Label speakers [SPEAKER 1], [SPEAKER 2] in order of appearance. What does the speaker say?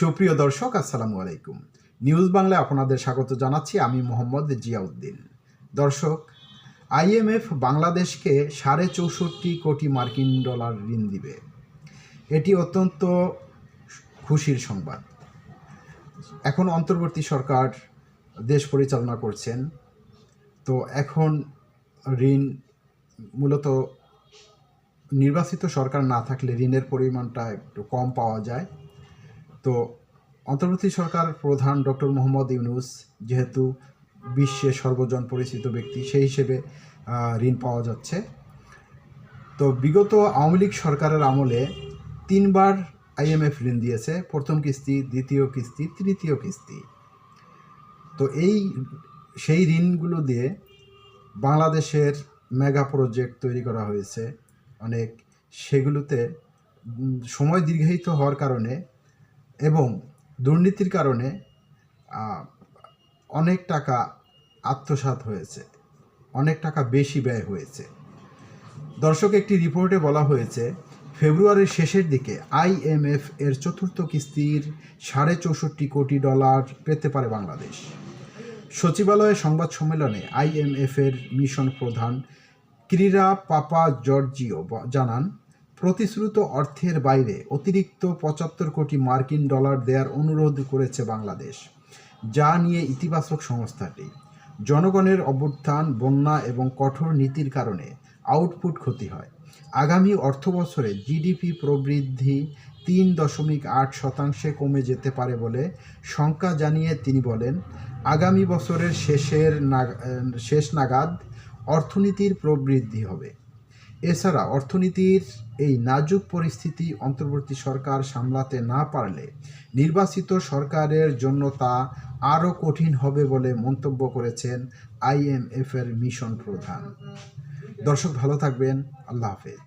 [SPEAKER 1] সুপ্রিয় দর্শক, আসসালামু আলাইকুম। নিউজ বাংলায় আপনাদের স্বাগত জানাচ্ছি আমি মোহাম্মদ জিয়াউদ্দিন। দর্শক আইএমএফ বাংলাদেশকে সাড়ে চৌষট্টি কোটি মার্কিন ডলার ঋণ দিবে। এটি অত্যন্ত খুশির সংবাদ। এখন অন্তর্বর্তী সরকার দেশ পরিচালনা করছেন। তো এখন ঋণ মূলত নির্বাচিত সরকার না থাকলে ঋণের পরিমাণটা একটু কম পাওয়া যায়। তো অন্তর্বর্তী সরকার প্রধান ডক্টর মোহাম্মদ ইউনুস যেহেতু বিশ্বে সর্বজন পরিচিত ব্যক্তি, সেই হিসেবে ঋণ পাওয়া যাচ্ছে। তো বিগত আওয়ামী লীগ সরকারের আমলে তিনবার আইএমএফ ঋণ দিয়েছে। প্রথম কিস্তি, দ্বিতীয় কিস্তি, তৃতীয় কিস্তি। তো এই, সেই ঋণগুলো দিয়ে বাংলাদেশের মেগা প্রজেক্ট তৈরি করা হয়েছে। অনেক, সেগুলোতে সময় দীর্ঘায়িত হওয়ার কারণে এবং দুর্নীতির কারণে অনেক টাকা আত্মসাৎ হয়েছে, অনেক টাকা বেশি ব্যয় হয়েছে। দর্শক, একটি রিপোর্টে বলা হয়েছে, ফেব্রুয়ারির শেষের দিকে আইএমএফ এর চতুর্থ কিস্তির সাড়ে চৌষট্টি কোটি ডলার পেতে পারে বাংলাদেশ। সচিবালয়ে সংবাদ সম্মেলনে আইএমএফ এর মিশন প্রধান ক্রীড়া পাপা জর্জিও জানান প্রতিশ্রুত অর্থের বাইরে অতিরিক্ত পঁচাত্তর কোটি মার্কিন ডলার দেওয়ার অনুরোধ করেছে বাংলাদেশ, যা নিয়ে ইতিবাচক সংস্থাটি। জনগণের অভ্যুত্থান, বন্যা এবং কঠোর নীতির কারণে আউটপুট ক্ষতি হয়। আগামী অর্থবছরে জিডিপি প্রবৃদ্ধি তিন দশমিক আট শতাংশে কমে যেতে পারে বলে শঙ্কা জানিয়ে তিনি বলেন, আগামী বছরের শেষের শেষ নাগাদ অর্থনীতির প্রবৃদ্ধি হবে। এছাড়া অর্থনীতির এই নাজুক পরিস্থিতি অন্তর্বর্তী সরকার সামলাতে না পারলে নির্বাচিত সরকারের জন্য তা আরও কঠিন হবে বলে মন্তব্য করেছেন আইএমএফের মিশন প্রধান। দর্শক ভালো থাকবেন, আল্লাহ হাফেজ।